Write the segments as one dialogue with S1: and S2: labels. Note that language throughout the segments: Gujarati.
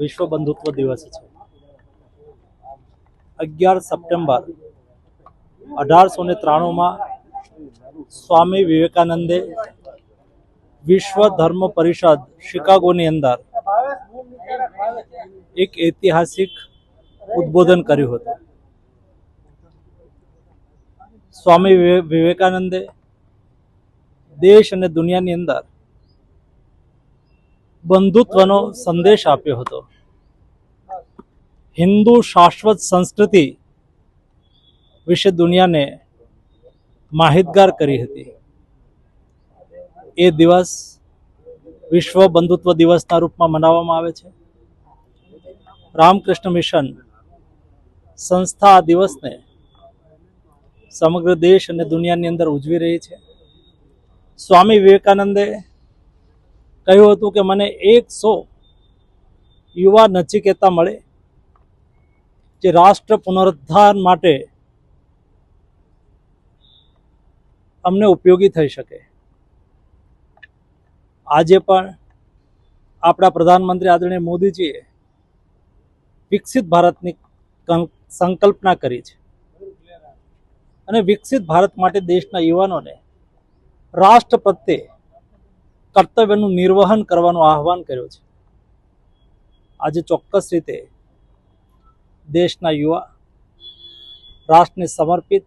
S1: વિશ્વ બંધુત્વ દિવસ છે. અગિયાર સપ્ટેમ્બર અઢારસો ને ત્રાણુંમાં સ્વામી વિવેકાનંદે વિશ્વ ધર્મ પરિષદ શિકાગોની અંદર એક ઐતિહાસિક ઉદ્બોધન કર્યું હતું. સ્વામી વિવેકાનંદે દેશ અને દુનિયાની અંદર બંધુત્વનો સંદેશ આપ્યો હતો. હિન્દુ શાશ્વત સંસ્કૃતિ વિશે દુનિયાને માહિતગાર કરી હતી. એ દિવસ વિશ્વ બંધુત્વ દિવસના રૂપમાં મનાવવામાં આવે છે. રામકૃષ્ણ મિશન સંસ્થા આ દિવસને સમગ્ર દેશ અને દુનિયાની અંદર ઉજવી રહી છે. સ્વામી વિવેકાનંદે કહ્યું હતું કે મને એકસો યુવા નચિકેતા મળે જે રાષ્ટ્ર પુનરુદ્ધાર માટે અમને ઉપયોગી થઈ શકે. આજે પણ આપણા પ્રધાનમંત્રી આદરણીય મોદીજીએ વિકસિત ભારતની સંકલ્પના કરી છે. અને વિકસિત ભારત માટે દેશના યુવાનોને રાષ્ટ્ર પ્રત્યે કર્તવ્યનું નિર્વહન કરવાનું આહવાન કર્યું છે. આજે ચોક્કસ રીતે દેશના યુવા રાષ્ટ્રને સમર્પિત,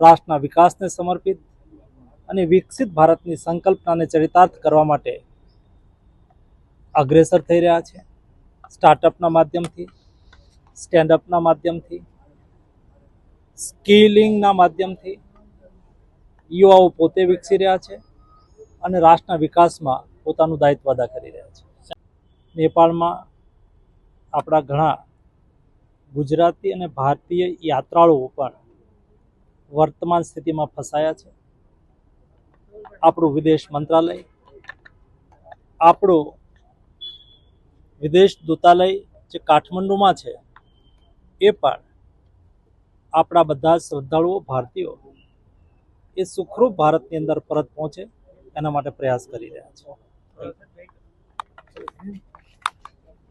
S1: રાષ્ટ્રના વિકાસને સમર્પિત અને વિકસિત ભારતની સંકલ્પનાને ચરિતાર્થ કરવા માટે અગ્રેસર થઈ રહ્યા છે. સ્ટાર્ટઅપના માધ્યમથી, સ્ટેન્ડઅપના માધ્યમથી, સ્કિલિંગના માધ્યમથી યુવાઓ પોતે વિકસી રહ્યા છે. અને રાષ્ટ્રના વિકાસમાં પોતાનું દાયિત્વ અદા કરી રહ્યા છે. નેપાળમાં આપણા ઘણા ગુજરાતી અને ભારતીય યાત્રાળુઓ પણ વર્તમાન સ્થિતિમાં ફસાયા છે. આપણું વિદેશ મંત્રાલય, આપણું વિદેશ દૂતાલય જે કાઠમંડુમાં છે, એ પણ આપણા બધા શ્રદ્ધાળુઓ, ભારતીયો એ સુખરૂપ ભારતની અંદર પરત પહોંચે. એના માટે પ્રયાસ કરી રહ્યા છે.